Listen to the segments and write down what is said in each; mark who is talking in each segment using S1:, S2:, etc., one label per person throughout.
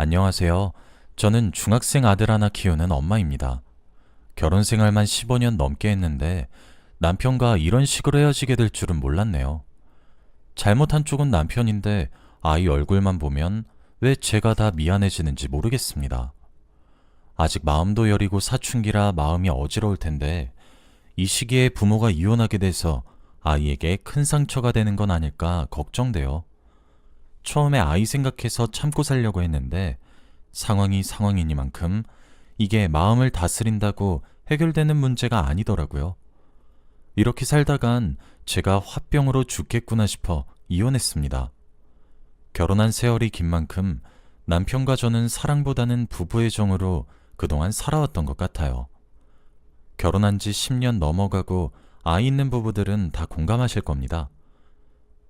S1: 안녕하세요. 저는 중학생 아들 하나 키우는 엄마입니다. 결혼 생활만 15년 넘게 했는데 남편과 이런 식으로 헤어지게 될 줄은 몰랐네요. 잘못한 쪽은 남편인데 아이 얼굴만 보면 왜 제가 다 미안해지는지 모르겠습니다. 아직 마음도 여리고 사춘기라 마음이 어지러울 텐데 이 시기에 부모가 이혼하게 돼서 아이에게 큰 상처가 되는 건 아닐까 걱정돼요. 처음에 아이 생각해서 참고 살려고 했는데 상황이 상황이니만큼 이게 마음을 다스린다고 해결되는 문제가 아니더라고요. 이렇게 살다간 제가 화병으로 죽겠구나 싶어 이혼했습니다. 결혼한 세월이 긴 만큼 남편과 저는 사랑보다는 부부의 정으로 그동안 살아왔던 것 같아요. 결혼한 지 10년 넘어가고 아이 있는 부부들은 다 공감하실 겁니다.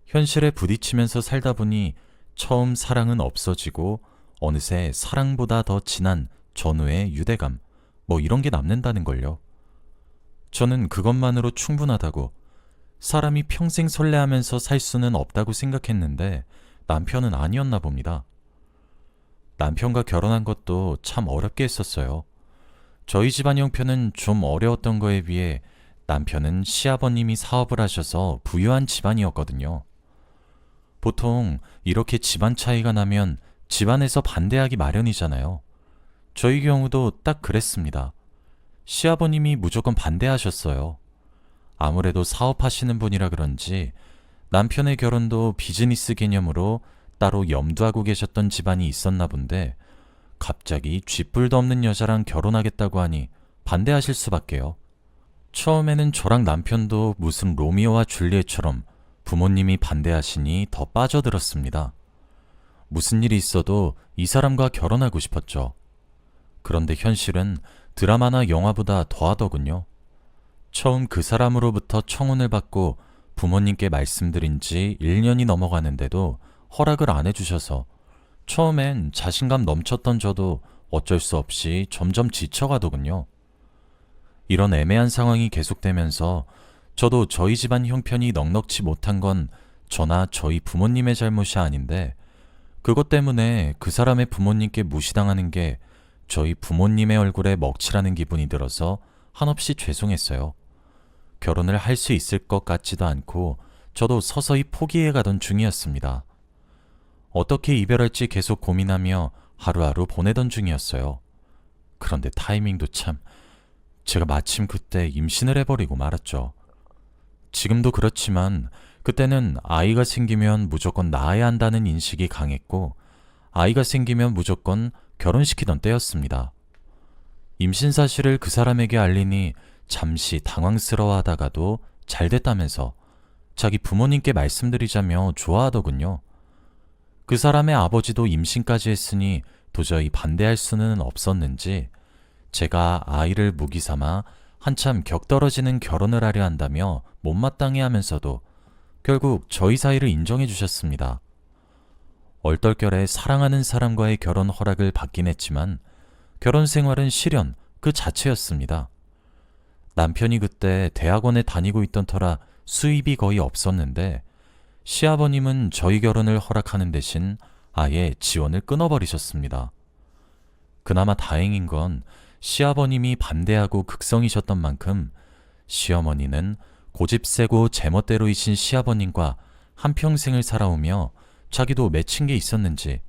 S1: 현실에 부딪히면서 살다 보니 처음 사랑은 없어지고 어느새 사랑보다 더 진한 전후의 유대감, 뭐 이런 게 남는다는 걸요. 저는 그것만으로 충분하다고 사람이 평생 설레하면서 살 수는 없다고 생각했는데 남편은 아니었나 봅니다. 남편과 결혼한 것도 참 어렵게 했었어요. 저희 집안 형편은 좀 어려웠던 거에 비해 남편은 시아버님이 사업을 하셔서 부유한 집안이었거든요. 보통 이렇게 집안 차이가 나면 집안에서 반대하기 마련이잖아요. 저희 경우도 딱 그랬습니다. 시아버님이 무조건 반대하셨어요. 아무래도 사업하시는 분이라 그런지 남편의 결혼도 비즈니스 개념으로 따로 염두하고 계셨던 집안이 있었나 본데 갑자기 쥐뿔도 없는 여자랑 결혼하겠다고 하니 반대하실 수밖에요. 처음에는 저랑 남편도 무슨 로미오와 줄리엣처럼 부모님이 반대하시니 더 빠져들었습니다. 무슨 일이 있어도 이 사람과 결혼하고 싶었죠. 그런데 현실은 드라마나 영화보다 더하더군요. 처음 그 사람으로부터 청혼을 받고 부모님께 말씀드린 지 1년이 넘어가는데도 허락을 안 해주셔서 처음엔 자신감 넘쳤던 저도 어쩔 수 없이 점점 지쳐가더군요. 이런 애매한 상황이 계속되면서 저도 저희 집안 형편이 넉넉지 못한 건 저나 저희 부모님의 잘못이 아닌데 그것 때문에 그 사람의 부모님께 무시당하는 게 저희 부모님의 얼굴에 먹칠하는 기분이 들어서 한없이 죄송했어요. 결혼을 할 수 있을 것 같지도 않고 저도 서서히 포기해 가던 중이었습니다. 어떻게 이별할지 계속 고민하며 하루하루 보내던 중이었어요. 그런데 타이밍도 참, 제가 마침 그때 임신을 해버리고 말았죠. 지금도 그렇지만 그때는 아이가 생기면 무조건 낳아야 한다는 인식이 강했고 아이가 생기면 무조건 결혼시키던 때였습니다. 임신 사실을 그 사람에게 알리니 잠시 당황스러워 하다가도 잘 됐다면서 자기 부모님께 말씀드리자며 좋아하더군요. 그 사람의 아버지도 임신까지 했으니 도저히 반대할 수는 없었는지 제가 아이를 무기 삼아 한참 격떨어지는 결혼을 하려 한다며 못마땅해 하면서도 결국 저희 사이를 인정해 주셨습니다. 얼떨결에 사랑하는 사람과의 결혼 허락을 받긴 했지만 결혼 생활은 실현 그 자체였습니다. 남편이 그때 대학원에 다니고 있던 터라 수입이 거의 없었는데 시아버님은 저희 결혼을 허락하는 대신 아예 지원을 끊어버리셨습니다. 그나마 다행인 건 시아버님이 반대하고 극성이셨던 만큼 시어머니는 고집 세고 제멋대로이신 시아버님과 한평생을 살아오며 자기도 맺힌 게 있었는지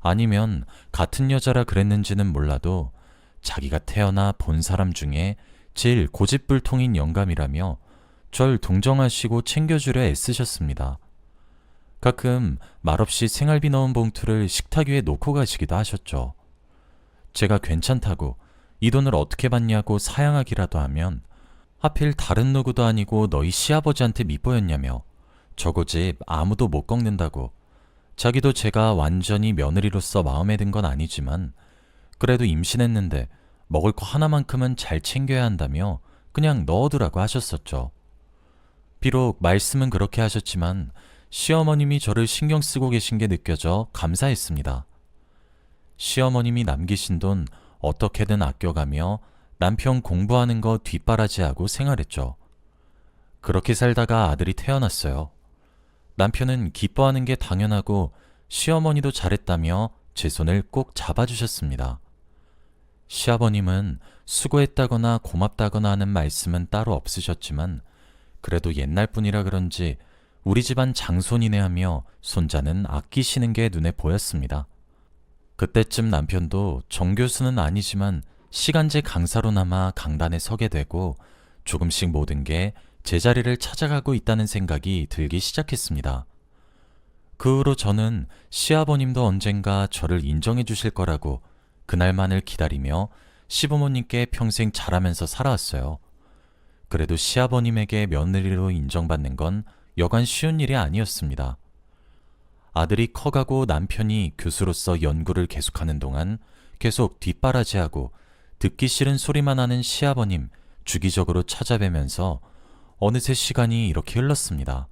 S1: 아니면 같은 여자라 그랬는지는 몰라도 자기가 태어나 본 사람 중에 제일 고집불통인 영감이라며 절 동정하시고 챙겨주려 애쓰셨습니다. 가끔 말없이 생활비 넣은 봉투를 식탁 위에 놓고 가시기도 하셨죠. 제가 괜찮다고 이 돈을 어떻게 받냐고 사양하기라도 하면 하필 다른 누구도 아니고 너희 시아버지한테 밑보였냐며 저거 집 아무도 못 꺾는다고 자기도 제가 완전히 며느리로서 마음에 든 건 아니지만 그래도 임신했는데 먹을 거 하나만큼은 잘 챙겨야 한다며 그냥 넣어두라고 하셨었죠. 비록 말씀은 그렇게 하셨지만 시어머님이 저를 신경 쓰고 계신 게 느껴져 감사했습니다. 시어머님이 남기신 돈 어떻게든 아껴가며 남편 공부하는 거 뒷바라지하고 생활했죠. 그렇게 살다가 아들이 태어났어요. 남편은 기뻐하는 게 당연하고 시어머니도 잘했다며 제 손을 꼭 잡아주셨습니다. 시아버님은 수고했다거나 고맙다거나 하는 말씀은 따로 없으셨지만 그래도 옛날 분이라 그런지 우리 집안 장손이네 하며 손자는 아끼시는 게 눈에 보였습니다. 그때쯤 남편도 정교수는 아니지만 시간제 강사로 남아 강단에 서게 되고 조금씩 모든 게 제자리를 찾아가고 있다는 생각이 들기 시작했습니다. 그 후로 저는 시아버님도 언젠가 저를 인정해 주실 거라고 그날만을 기다리며 시부모님께 평생 잘하면서 살아왔어요. 그래도 시아버님에게 며느리로 인정받는 건 여간 쉬운 일이 아니었습니다. 아들이 커가고 남편이 교수로서 연구를 계속하는 동안 계속 뒷바라지하고 듣기 싫은 소리만 하는 시아버님 주기적으로 찾아뵈면서 어느새 시간이 이렇게 흘렀습니다.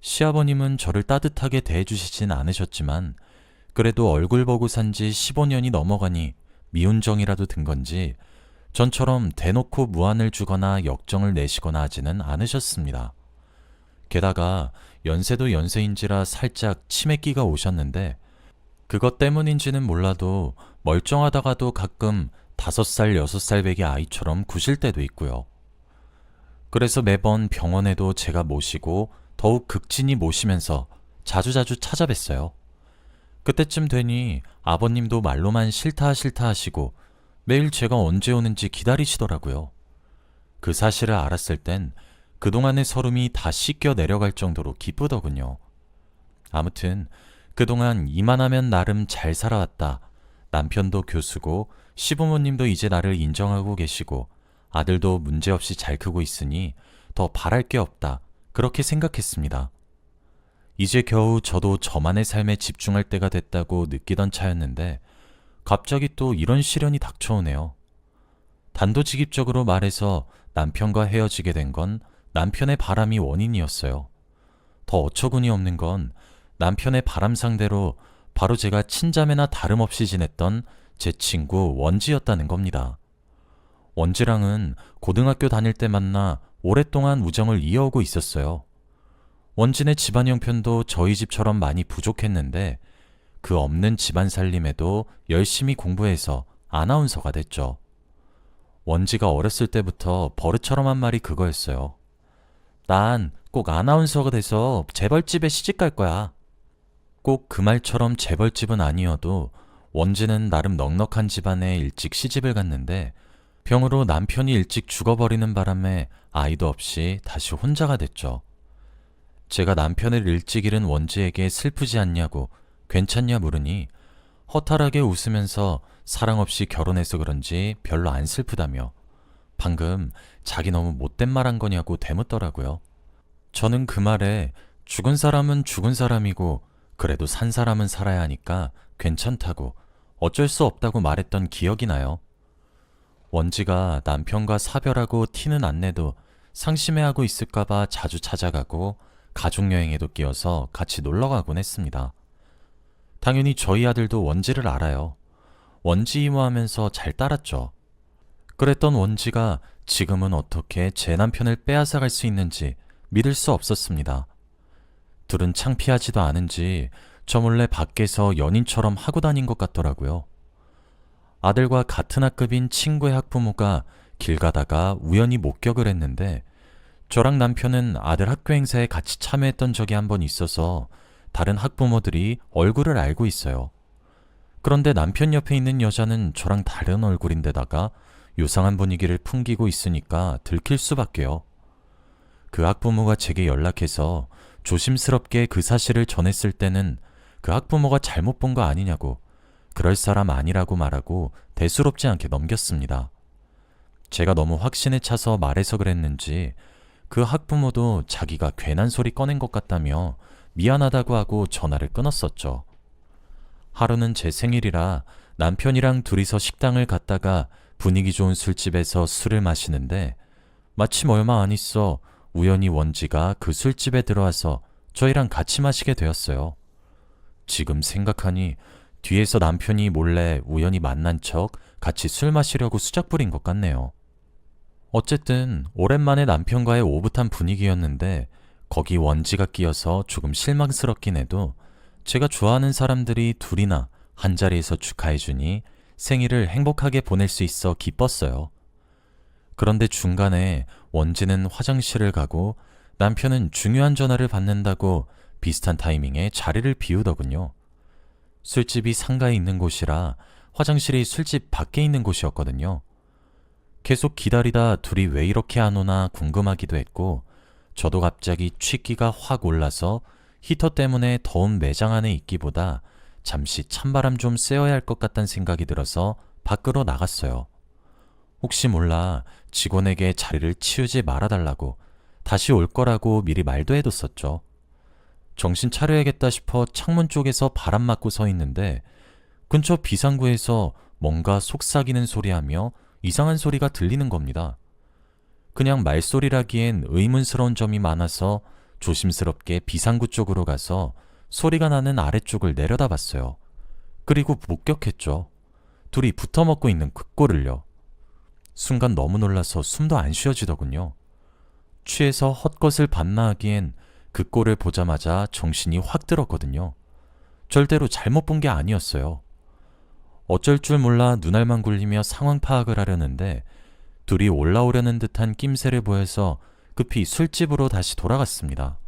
S1: 시아버님은 저를 따뜻하게 대해주시진 않으셨지만 그래도 얼굴 보고 산 지 15년이 넘어가니 미운정이라도 든 건지 전처럼 대놓고 무안을 주거나 역정을 내시거나 하지는 않으셨습니다. 게다가 연세도 연세인지라 살짝 치매기가 오셨는데 그것 때문인지는 몰라도 멀쩡하다가도 가끔 다섯 살, 여섯 살 배기 아이처럼 구실 때도 있고요. 그래서 매번 병원에도 제가 모시고 더욱 극진히 모시면서 자주자주 찾아뵀어요. 그때쯤 되니 아버님도 말로만 싫다 싫다 하시고 매일 제가 언제 오는지 기다리시더라고요. 그 사실을 알았을 땐 그동안의 서름이 다 씻겨 내려갈 정도로 기쁘더군요. 아무튼 그동안 이만하면 나름 잘 살아왔다. 남편도 교수고 시부모님도 이제 나를 인정하고 계시고 아들도 문제없이 잘 크고 있으니 더 바랄 게 없다. 그렇게 생각했습니다. 이제 겨우 저도 저만의 삶에 집중할 때가 됐다고 느끼던 차였는데 갑자기 또 이런 시련이 닥쳐오네요. 단도직입적으로 말해서 남편과 헤어지게 된 건 남편의 바람이 원인이었어요. 더 어처구니 없는 건 남편의 바람 상대로 바로 제가 친자매나 다름없이 지냈던 제 친구 원지였다는 겁니다. 원지랑은 고등학교 다닐 때 만나 오랫동안 우정을 이어오고 있었어요. 원진의 집안 형편도 저희 집처럼 많이 부족했는데 그 없는 집안 살림에도 열심히 공부해서 아나운서가 됐죠. 원지가 어렸을 때부터 버릇처럼 한 말이 그거였어요. 난 꼭 아나운서가 돼서 재벌집에 시집 갈 거야. 꼭 그 말처럼 재벌집은 아니어도 원지는 나름 넉넉한 집안에 일찍 시집을 갔는데 병으로 남편이 일찍 죽어버리는 바람에 아이도 없이 다시 혼자가 됐죠. 제가 남편을 일찍 잃은 원지에게 슬프지 않냐고 괜찮냐 물으니 허탈하게 웃으면서 사랑 없이 결혼해서 그런지 별로 안 슬프다며 방금 자기 너무 못된 말 한 거냐고 되묻더라고요. 저는 그 말에 죽은 사람은 죽은 사람이고 그래도 산 사람은 살아야 하니까 괜찮다고 어쩔 수 없다고 말했던 기억이 나요. 원지가 남편과 사별하고 티는 안 내도 상심해하고 있을까봐 자주 찾아가고 가족여행에도 끼어서 같이 놀러 가곤 했습니다. 당연히 저희 아들도 원지를 알아요. 원지 이모하면서 잘 따랐죠. 그랬던 원지가 지금은 어떻게 제 남편을 빼앗아 갈 수 있는지 믿을 수 없었습니다. 둘은 창피하지도 않은지 저 몰래 밖에서 연인처럼 하고 다닌 것 같더라고요. 아들과 같은 학급인 친구의 학부모가 길 가다가 우연히 목격을 했는데 저랑 남편은 아들 학교 행사에 같이 참여했던 적이 한 번 있어서 다른 학부모들이 얼굴을 알고 있어요. 그런데 남편 옆에 있는 여자는 저랑 다른 얼굴인데다가 요상한 분위기를 풍기고 있으니까 들킬 수밖에요. 그 학부모가 제게 연락해서 조심스럽게 그 사실을 전했을 때는 그 학부모가 잘못 본 거 아니냐고 그럴 사람 아니라고 말하고 대수롭지 않게 넘겼습니다. 제가 너무 확신에 차서 말해서 그랬는지 그 학부모도 자기가 괜한 소리 꺼낸 것 같다며 미안하다고 하고 전화를 끊었었죠. 하루는 제 생일이라 남편이랑 둘이서 식당을 갔다가 분위기 좋은 술집에서 술을 마시는데 마침 얼마 안 있어 우연히 원지가 그 술집에 들어와서 저희랑 같이 마시게 되었어요. 지금 생각하니 뒤에서 남편이 몰래 우연히 만난 척 같이 술 마시려고 수작 부린 것 같네요. 어쨌든 오랜만에 남편과의 오붓한 분위기였는데 거기 원지가 끼어서 조금 실망스럽긴 해도 제가 좋아하는 사람들이 둘이나 한 자리에서 축하해주니 생일을 행복하게 보낼 수 있어 기뻤어요. 그런데 중간에 원지는 화장실을 가고 남편은 중요한 전화를 받는다고 비슷한 타이밍에 자리를 비우더군요. 술집이 상가에 있는 곳이라 화장실이 술집 밖에 있는 곳이었거든요. 계속 기다리다 둘이 왜 이렇게 안 오나 궁금하기도 했고, 저도 갑자기 취기가 확 올라서 히터 때문에 더운 매장 안에 있기보다 잠시 찬바람 좀 쐬어야 할 것 같다는 생각이 들어서 밖으로 나갔어요. 혹시 몰라 직원에게 자리를 치우지 말아달라고 다시 올 거라고 미리 말도 해뒀었죠. 정신 차려야겠다 싶어 창문 쪽에서 바람 맞고 서 있는데 근처 비상구에서 뭔가 속삭이는 소리하며 이상한 소리가 들리는 겁니다. 그냥 말소리라기엔 의문스러운 점이 많아서 조심스럽게 비상구 쪽으로 가서 소리가 나는 아래쪽을 내려다봤어요. 그리고 목격했죠. 둘이 붙어 먹고 있는 그 꼴을요. 순간 너무 놀라서 숨도 안 쉬어지더군요. 취해서 헛것을 반나하기엔 그 꼴을 보자마자 정신이 확 들었거든요. 절대로 잘못 본 게 아니었어요. 어쩔 줄 몰라 눈알만 굴리며 상황 파악을 하려는데 둘이 올라오려는 듯한 낌새를 보여서 급히 술집으로 다시 돌아갔습니다.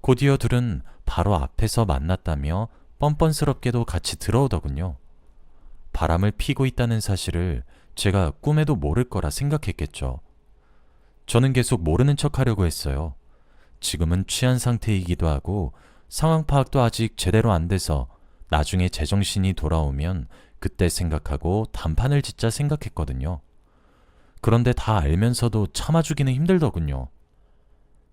S1: 곧이어 둘은 바로 앞에서 만났다며 뻔뻔스럽게도 같이 들어오더군요. 바람을 피고 있다는 사실을 제가 꿈에도 모를 거라 생각했겠죠. 저는 계속 모르는 척 하려고 했어요. 지금은 취한 상태이기도 하고 상황 파악도 아직 제대로 안 돼서 나중에 제정신이 돌아오면 그때 생각하고 단판을 짓자 생각했거든요. 그런데 다 알면서도 참아주기는 힘들더군요.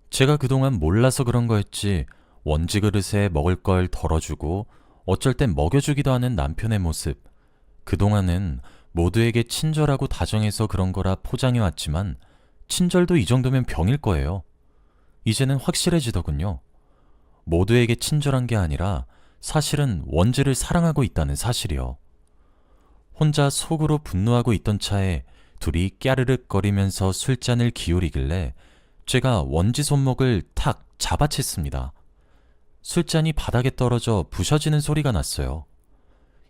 S1: 제가 그동안 몰라서 그런 거였지 원지 그릇에 먹을 걸 덜어주고 어쩔 땐 먹여주기도 하는 남편의 모습. 그동안은 모두에게 친절하고 다정해서 그런 거라 포장해왔지만 친절도 이 정도면 병일 거예요. 이제는 확실해지더군요. 모두에게 친절한 게 아니라 사실은 원지를 사랑하고 있다는 사실이요. 혼자 속으로 분노하고 있던 차에 둘이 깨르륵거리면서 술잔을 기울이길래 제가 원지 손목을 탁 잡아챘습니다. 술잔이 바닥에 떨어져 부셔지는 소리가 났어요.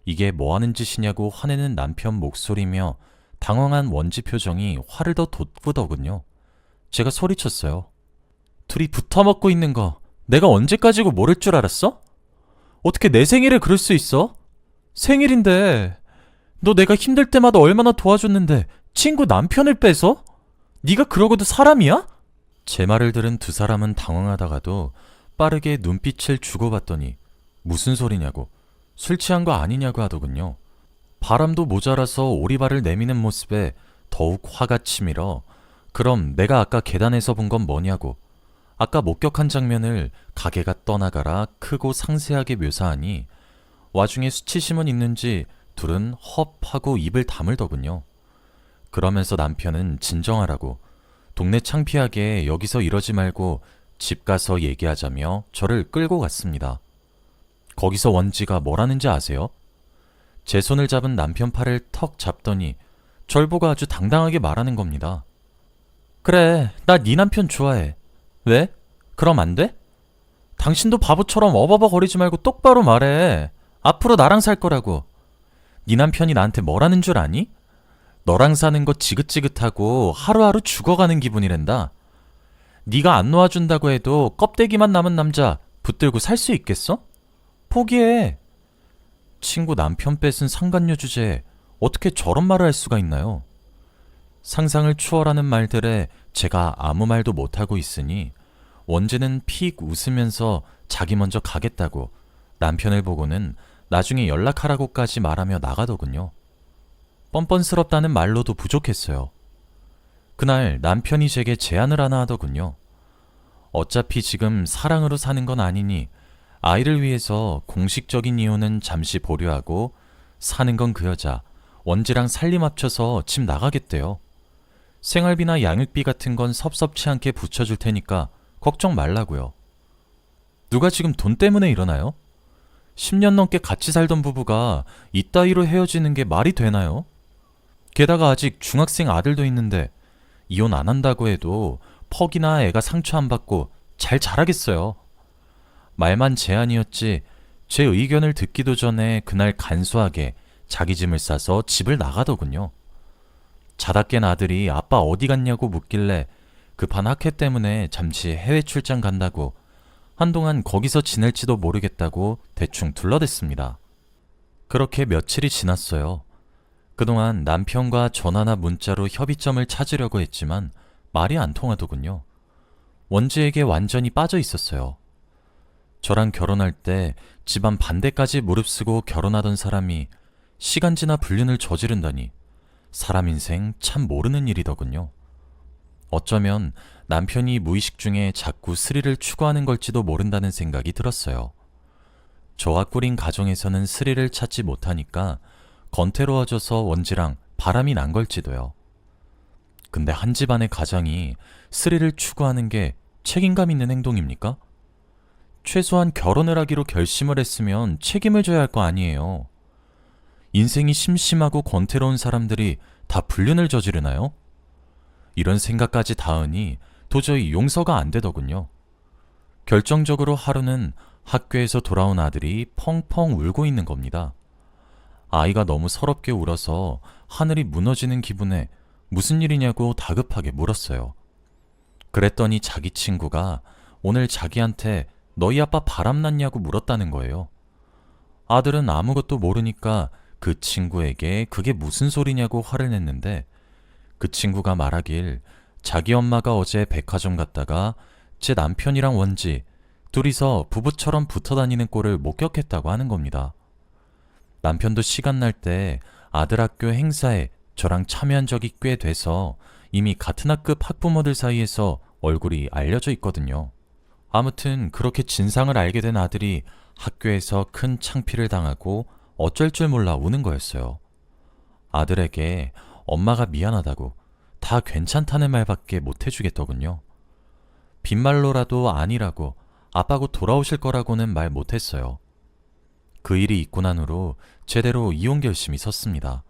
S1: 이게 뭐 하는 짓이냐고 화내는 남편 목소리며 당황한 원지 표정이 화를 더 돋구더군요. 제가 소리쳤어요. 둘이 붙어 먹고 있는 거 내가 언제까지고 모를 줄 알았어? 어떻게 내 생일을 그럴 수 있어? 생일인데 너 내가 힘들 때마다 얼마나 도와줬는데 친구 남편을 빼서? 네가 그러고도 사람이야? 제 말을 들은 두 사람은 당황하다가도 빠르게 눈빛을 주고받더니 무슨 소리냐고 술 취한 거 아니냐고 하더군요. 바람도 모자라서 오리발을 내미는 모습에 더욱 화가 치밀어 그럼 내가 아까 계단에서 본 건 뭐냐고 아까 목격한 장면을 가게가 떠나가라 크고 상세하게 묘사하니 와중에 수치심은 있는지 둘은 헙 하고 입을 다물더군요. 그러면서 남편은 진정하라고 동네 창피하게 여기서 이러지 말고 집 가서 얘기하자며 저를 끌고 갔습니다. 거기서 원지가 뭐라는지 아세요? 제 손을 잡은 남편 팔을 턱 잡더니 절 보고 아주 당당하게 말하는 겁니다. 그래, 나 네 남편 좋아해. 왜? 그럼 안 돼? 당신도 바보처럼 어버버 거리지 말고 똑바로 말해. 앞으로 나랑 살 거라고. 네 남편이 나한테 뭐라는 줄 아니? 너랑 사는 거 지긋지긋하고 하루하루 죽어가는 기분이란다. 네가 안 놓아준다고 해도 껍데기만 남은 남자 붙들고 살 수 있겠어? 포기해. 친구 남편 뺏은 상간녀 주제에 어떻게 저런 말을 할 수가 있나요? 상상을 추월하는 말들에 제가 아무 말도 못하고 있으니 원재는 픽 웃으면서 자기 먼저 가겠다고 남편을 보고는 나중에 연락하라고까지 말하며 나가더군요. 뻔뻔스럽다는 말로도 부족했어요. 그날 남편이 제게 제안을 하나 하더군요. 어차피 지금 사랑으로 사는 건 아니니 아이를 위해서 공식적인 이유는 잠시 보류하고 사는 건 그 여자 원지랑 살림 합쳐서 집 나가겠대요. 생활비나 양육비 같은 건 섭섭치 않게 붙여줄 테니까 걱정 말라고요. 누가 지금 돈 때문에 이러나요? 10년 넘게 같이 살던 부부가 이따위로 헤어지는 게 말이 되나요? 게다가 아직 중학생 아들도 있는데 이혼 안 한다고 해도 퍽이나 애가 상처 안 받고 잘 자라겠어요. 말만 제안이었지 제 의견을 듣기도 전에 그날 간소하게 자기 짐을 싸서 집을 나가더군요. 자다 깬 아들이 아빠 어디 갔냐고 묻길래 급한 학회 때문에 잠시 해외 출장 간다고 한동안 거기서 지낼지도 모르겠다고 대충 둘러댔습니다. 그렇게 며칠이 지났어요. 그동안 남편과 전화나 문자로 협의점을 찾으려고 했지만 말이 안 통하더군요. 원지에게 완전히 빠져 있었어요. 저랑 결혼할 때 집안 반대까지 무릅쓰고 결혼하던 사람이 시간 지나 불륜을 저지른다니 사람 인생 참 모르는 일이더군요. 어쩌면 남편이 무의식 중에 자꾸 스릴을 추구하는 걸지도 모른다는 생각이 들었어요. 저와 꾸린 가정에서는 스릴을 찾지 못하니까 건태로워져서 원지랑 바람이 난 걸지도요. 근데 한 집안의 가장이 스릴을 추구하는 게 책임감 있는 행동입니까? 최소한 결혼을 하기로 결심을 했으면 책임을 져야 할 거 아니에요. 인생이 심심하고 권태로운 사람들이 다 불륜을 저지르나요? 이런 생각까지 닿으니 도저히 용서가 안 되더군요. 결정적으로 하루는 학교에서 돌아온 아들이 펑펑 울고 있는 겁니다. 아이가 너무 서럽게 울어서 하늘이 무너지는 기분에 무슨 일이냐고 다급하게 물었어요. 그랬더니 자기 친구가 오늘 자기한테 너희 아빠 바람났냐고 물었다는 거예요. 아들은 아무것도 모르니까 그 친구에게 그게 무슨 소리냐고 화를 냈는데 그 친구가 말하길 자기 엄마가 어제 백화점 갔다가 제 남편이랑 원지 둘이서 부부처럼 붙어 다니는 꼴을 목격했다고 하는 겁니다. 남편도 시간 날 때 아들 학교 행사에 저랑 참여한 적이 꽤 돼서 이미 같은 학급 학부모들 사이에서 얼굴이 알려져 있거든요. 아무튼 그렇게 진상을 알게 된 아들이 학교에서 큰 창피를 당하고 어쩔 줄 몰라 우는 거였어요. 아들에게 엄마가 미안하다고 다 괜찮다는 말밖에 못 해주겠더군요. 빈말로라도 아니라고 아빠고 돌아오실 거라고는 말 못했어요. 그 일이 있고 난 후로 제대로 이혼 결심이 섰습니다.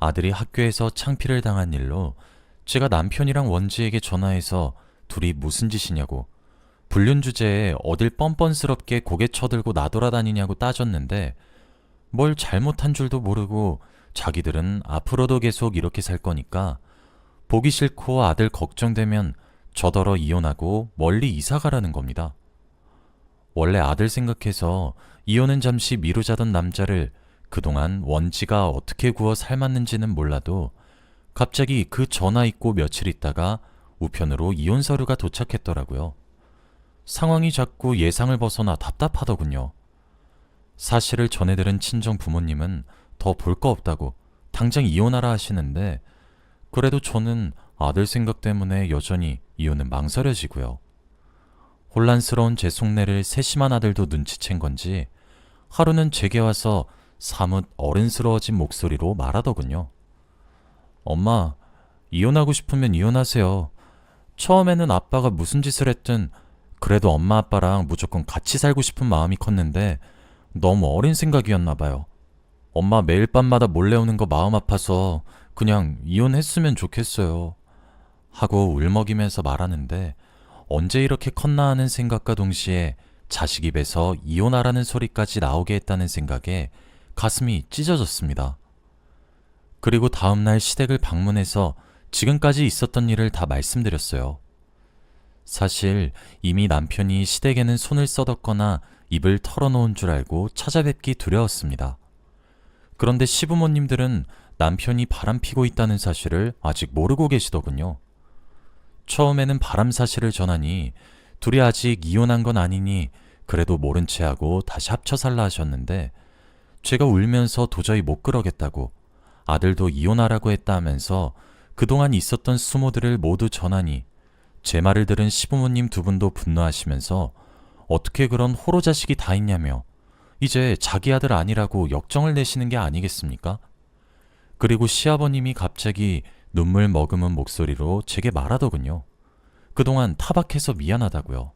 S1: 아들이 학교에서 창피를 당한 일로 제가 남편이랑 원지에게 전화해서 둘이 무슨 짓이냐고 불륜 주제에 어딜 뻔뻔스럽게 고개 쳐들고 나돌아다니냐고 따졌는데 뭘 잘못한 줄도 모르고 자기들은 앞으로도 계속 이렇게 살 거니까 보기 싫고 아들 걱정되면 저더러 이혼하고 멀리 이사 가라는 겁니다. 원래 아들 생각해서 이혼은 잠시 미루자던 남자를 그동안 원지가 어떻게 구워 삶았는지는 몰라도 갑자기 그 전화 있고 며칠 있다가 우편으로 이혼 서류가 도착했더라고요. 상황이 자꾸 예상을 벗어나 답답하더군요. 사실을 전해 들은 친정 부모님은 더 볼 거 없다고 당장 이혼하라 하시는데 그래도 저는 아들 생각 때문에 여전히 이혼은 망설여지고요. 혼란스러운 제 속내를 세심한 아들도 눈치챈 건지 하루는 제게 와서 사뭇 어른스러워진 목소리로 말하더군요. 엄마, 이혼하고 싶으면 이혼하세요. 처음에는 아빠가 무슨 짓을 했든 그래도 엄마 아빠랑 무조건 같이 살고 싶은 마음이 컸는데 너무 어린 생각이었나 봐요. 엄마 매일 밤마다 몰래 오는 거 마음 아파서 그냥 이혼했으면 좋겠어요. 하고 울먹이면서 말하는데 언제 이렇게 컸나 하는 생각과 동시에 자식 입에서 이혼하라는 소리까지 나오게 했다는 생각에 가슴이 찢어졌습니다. 그리고 다음날 시댁을 방문해서 지금까지 있었던 일을 다 말씀드렸어요. 사실 이미 남편이 시댁에는 손을 써뒀거나 입을 털어놓은 줄 알고 찾아뵙기 두려웠습니다. 그런데 시부모님들은 남편이 바람 피고 있다는 사실을 아직 모르고 계시더군요. 처음에는 바람 사실을 전하니 둘이 아직 이혼한 건 아니니 그래도 모른 채 하고 다시 합쳐 살라 하셨는데 제가 울면서 도저히 못 그러겠다고 아들도 이혼하라고 했다 하면서 그동안 있었던 수모들을 모두 전하니 제 말을 들은 시부모님 두 분도 분노하시면서 어떻게 그런 호로 자식이 다 있냐며 이제 자기 아들 아니라고 역정을 내시는 게 아니겠습니까? 그리고 시아버님이 갑자기 눈물 머금은 목소리로 제게 말하더군요. 그동안 타박해서 미안하다고요.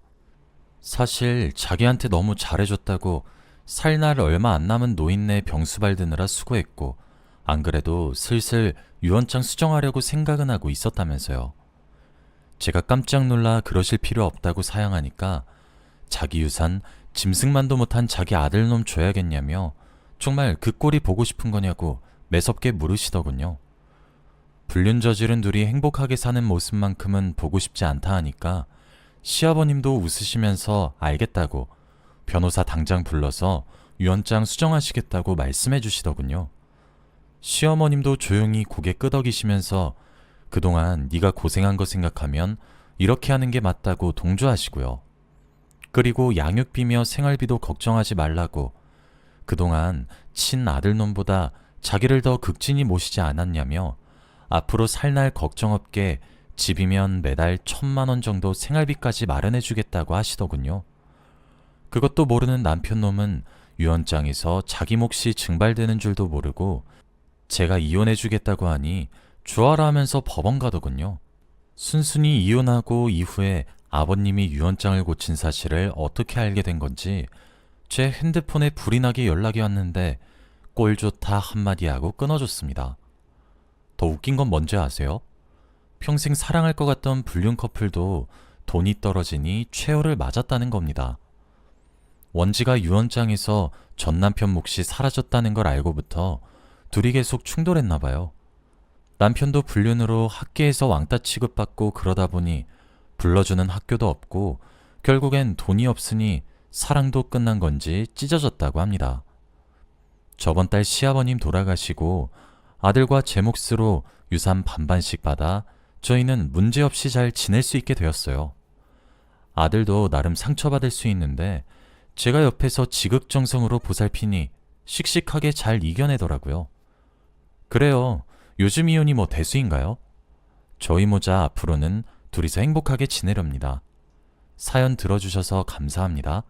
S1: 사실 자기한테 너무 잘해줬다고 살 날 얼마 안 남은 노인네 병수발 드느라 수고했고 안 그래도 슬슬 유언장 수정하려고 생각은 하고 있었다면서요. 제가 깜짝 놀라 그러실 필요 없다고 사양하니까 자기 유산 짐승만도 못한 자기 아들놈 줘야겠냐며 정말 그 꼴이 보고 싶은 거냐고 매섭게 물으시더군요. 불륜 저지른 둘이 행복하게 사는 모습만큼은 보고 싶지 않다 하니까 시아버님도 웃으시면서 알겠다고 변호사 당장 불러서 유언장 수정하시겠다고 말씀해 주시더군요. 시어머님도 조용히 고개 끄덕이시면서 그동안 네가 고생한 거 생각하면 이렇게 하는 게 맞다고 동조하시고요. 그리고 양육비며 생활비도 걱정하지 말라고 그동안 친 아들놈보다 자기를 더 극진히 모시지 않았냐며 앞으로 살 날 걱정 없게 집이면 매달 천만 원 정도 생활비까지 마련해 주겠다고 하시더군요. 그것도 모르는 남편 놈은 유언장에서 자기 몫이 증발되는 줄도 모르고 제가 이혼해 주겠다고 하니 주하라 하면서 법원 가더군요. 순순히 이혼하고 이후에 아버님이 유언장을 고친 사실을 어떻게 알게 된 건지 제 핸드폰에 불이 나게 연락이 왔는데 꼴 좋다 한마디 하고 끊어줬습니다. 더 웃긴 건 뭔지 아세요? 평생 사랑할 것 같던 불륜 커플도 돈이 떨어지니 최후를 맞았다는 겁니다. 원지가 유언장에서 전 남편 몫이 사라졌다는 걸 알고부터 둘이 계속 충돌했나 봐요. 남편도 불륜으로 학계에서 왕따 취급받고 그러다 보니 불러주는 학교도 없고 결국엔 돈이 없으니 사랑도 끝난 건지 찢어졌다고 합니다. 저번 달 시아버님 돌아가시고 아들과 제 몫으로 유산 반반씩 받아 저희는 문제없이 잘 지낼 수 있게 되었어요. 아들도 나름 상처받을 수 있는데 제가 옆에서 지극정성으로 보살피니 씩씩하게 잘 이겨내더라고요. 그래요. 요즘 이혼이 뭐 대수인가요? 저희 모자 앞으로는 둘이서 행복하게 지내렵니다. 사연 들어주셔서 감사합니다.